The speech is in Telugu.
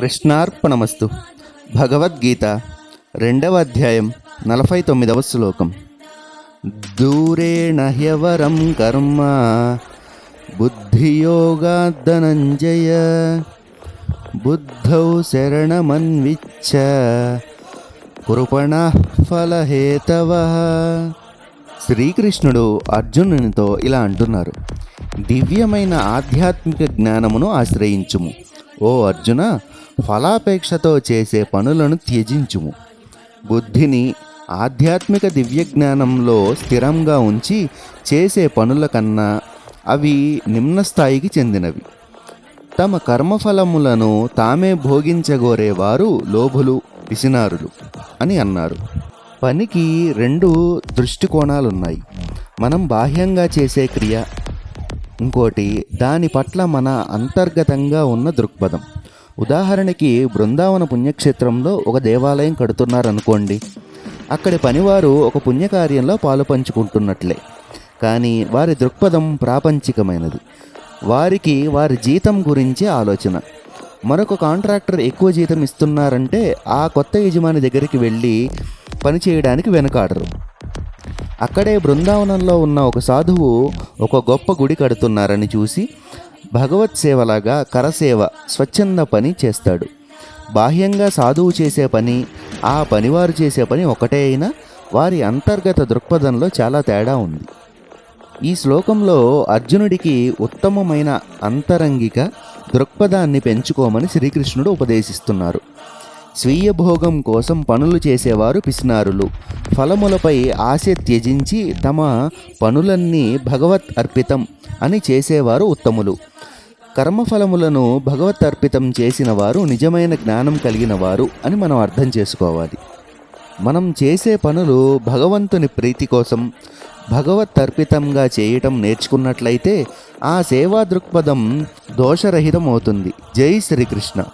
కృష్ణార్పణమస్తు. భగవద్గీత రెండవ అధ్యాయం నలభై తొమ్మిదవ శ్లోకం. దూరేణ హ్యవరం కర్మ బుద్ధియోగాద్దనంజయ బుద్ధౌ శరణమన్విచ్చ కృపణ ఫలహేతవ. శ్రీకృష్ణుడు అర్జునునితో ఇలా అంటున్నారు. దివ్యమైన ఆధ్యాత్మిక జ్ఞానమును ఆశ్రయించుము. ఓ అర్జున ఫలాపేక్షతో చేసే పనులను త్యజించుము. బుద్ధిని ఆధ్యాత్మిక దివ్యజ్ఞానంలో స్థిరంగా ఉంచి చేసే పనుల కన్నా అవి నిమ్న స్థాయికి చెందినవి. తమ కర్మఫలములను తామే భోగించగోరేవారు లోభులు పిసినారులు అని అన్నారు. పనికి రెండు దృష్టికోణాలున్నాయి. మనం బాహ్యంగా చేసే క్రియ. ఇంకోటి దాని పట్ల మన అంతర్గతంగా ఉన్న దృక్పథం. ఉదాహరణకి బృందావన పుణ్యక్షేత్రంలో ఒక దేవాలయం కడుతున్నారనుకోండి అక్కడి పనివారు ఒక పుణ్యకార్యంలో పాలు పంచుకుంటున్నట్లే. కానీ వారి దృక్పథం ప్రాపంచికమైనది. వారికి వారి జీతం గురించే ఆలోచన. మరొక కాంట్రాక్టర్ ఎక్కువ జీతం ఇస్తున్నారంటే ఆ కొత్త యజమాని దగ్గరికి వెళ్ళి పని చేయడానికి వెనకాడరు. అక్కడే బృందావనంలో ఉన్న ఒక సాధువు ఒక గొప్ప గుడి కడుతున్నారని చూసి భగవత్ సేవలాగా కరసేవ స్వచ్ఛంద పని చేస్తాడు. బాహ్యంగా సాధువు చేసే పని ఆ పనివారు చేసే పని ఒకటే అయినా వారి అంతర్గత దృక్పథంలో చాలా తేడా ఉంది. ఈ శ్లోకంలో అర్జునుడికి ఉత్తమమైన అంతరంగిక దృక్పథాన్ని పెంచుకోమని శ్రీకృష్ణుడు ఉపదేశిస్తున్నారు. స్వీయ భోగం కోసం పనులు చేసేవారు పిసినారులు. ఫలములపై ఆశ త్యజించి తమ పనులన్నీ భగవత్ అర్పితం అని చేసేవారు ఉత్తములు. కర్మఫలములను భగవత్ అర్పితం చేసిన వారు నిజమైన జ్ఞానం కలిగిన వారు అని మనం అర్థం చేసుకోవాలి. మనం చేసే పనులు భగవంతుని ప్రీతి కోసం భగవత్ అర్పితంగా చేయటం నేర్చుకున్నట్లయితే ఆ సేవా దృక్పథం దోషరహితం అవుతుంది జై శ్రీకృష్ణ.